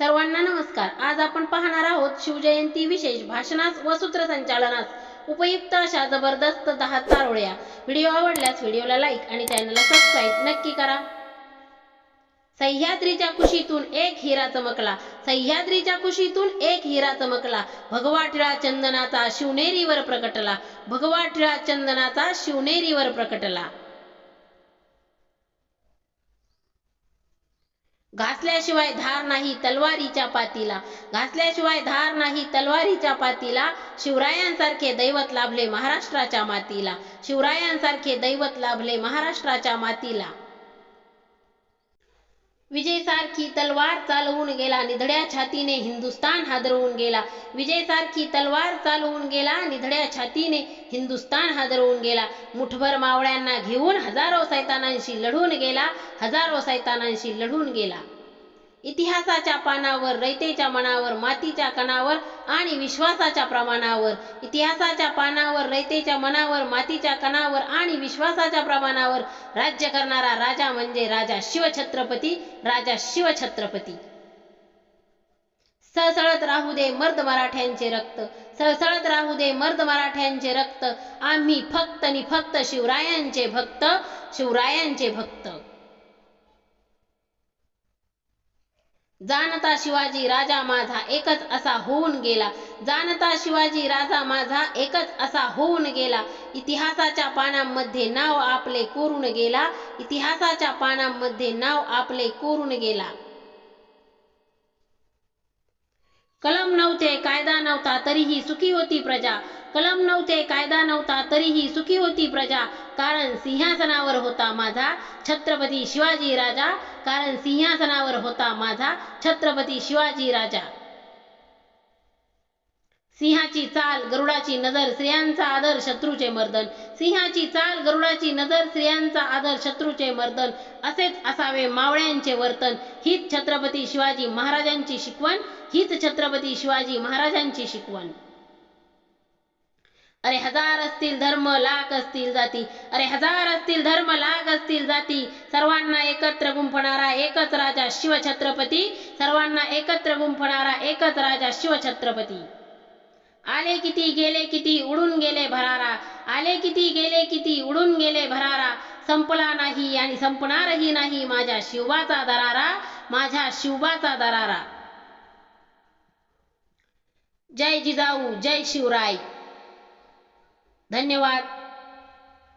सर्वांना नमस्कार. आज आपण पाहणार आहोत शिवजयंती विशेष भाषणास व सूत्रसंचालनास उपयुक्त अशा जबरदस्त दहा चारोळ्या व्हिडिओ आवडल्यास व्हिडिओला लाईक आणि चॅनलला सबस्क्राईब नक्की करा. सह्याद्रीच्या कुशीतून एक हिरा चमकला. सह्याद्रीच्या कुशीतून एक हिरा चमकला. भगवा टिळा चंदनाचा शिवनेरीवर प्रकटला. भगवा टिळा चंदनाचा शिवनेरीवर प्रकटला. घासल्याशिवाय धार नाही तलवारीच्या पातीला. घासल्याशिवाय धार नाही तलवारीच्या पातीला. शिवरायांसारखे दैवत लाभले महाराष्ट्राच्या मातीला. शिवरायांसारखे दैवत लाभले महाराष्ट्राच्या मातीला. विजयसारखी तलवार चालवून गेला निधड्या छातीने हिंदुस्तान हादरवून गेला. विजयसारखी तलवार चालवून गेला निधड्या छातीने हिंदुस्तान हादरवून गेला. मुठभर मावळ्यांना घेऊन हजारो सैतानांशी लढून गेला हजारो सैतानांशी लढून गेला. इतिहासाच्या पानावर रयतेच्या मनावर मातीच्या कणावर आणि विश्वासाच्या प्रमाणावर. इतिहासाच्या पानावर रयतेच्या मनावर मातीच्या कणावर आणि विश्वासाच्या प्रमाणावर. राज्य करणारा राजा म्हणजे राजा शिवछत्रपती राजा शिवछत्रपती. सळसळत राहू दे मर्द मराठ्यांचे रक्त. सळसळत राहू दे मर्द मराठ्यांचे रक्त. आम्ही फक्त आणि फक्त शिवरायांचे भक्त शिवरायांचे भक्त. जाणता शिवाजी राजा माझा एकच असा होऊन गेला. जाणता शिवाजी राजा माझा एकच असा होऊन गेला. इतिहासाच्या पानांमध्ये नाव आपले कोरून गेला. इतिहासाच्या पानांमध्ये नाव आपले कोरून गेला. कलम नव्हते कायदा नव्हता तरीही सुखी होती प्रजा. कलम नव्हते कायदा नव्हता तरीही सुखी होती प्रजा. कारण सिंहासनावर होता माझा छत्रपती शिवाजी राजा कारण सिंहासनावर होता माझा छत्रपती शिवाजी राजा. सिंहाची चाल गरुडाची नजर स्त्रियांचा आदर शत्रूचे मर्दन. सिंहाची चाल गरुडाची नजर स्त्रियांचा आदर शत्रूचे मर्दन. असेच असावे मावळ्यांचे वर्तन. हीच छत्रपती शिवाजी महाराजांची शिकवण हीच छत्रपती शिवाजी महाराजांची शिकवण. अरे हजार असतील धर्म लाख असतील जाती. अरे हजार असतील धर्म लाख असतील जाती. सर्वांना एकत्र गुंफणारा एकच राजा शिवछत्रपती. सर्वांना एकत्र गुंफणारा एकच राजा शिवछत्रपती. आले किती गेले किती उडून गेले भरारा. आले किती गेले किती उडून गेले भरारा. संपला नाही आणि संपणारही नाही माझ्या शिवबाचा दरारा माझ्या शिवबाचा दरारा. जय जिजाऊ जय शिवराय. धन्यवाद.